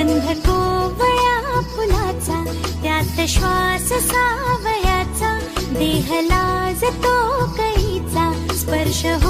गंध कोवळ्या फुलाचा त्यात श्वास सावयाचा देह लाजतो कैचा स्पर्श हो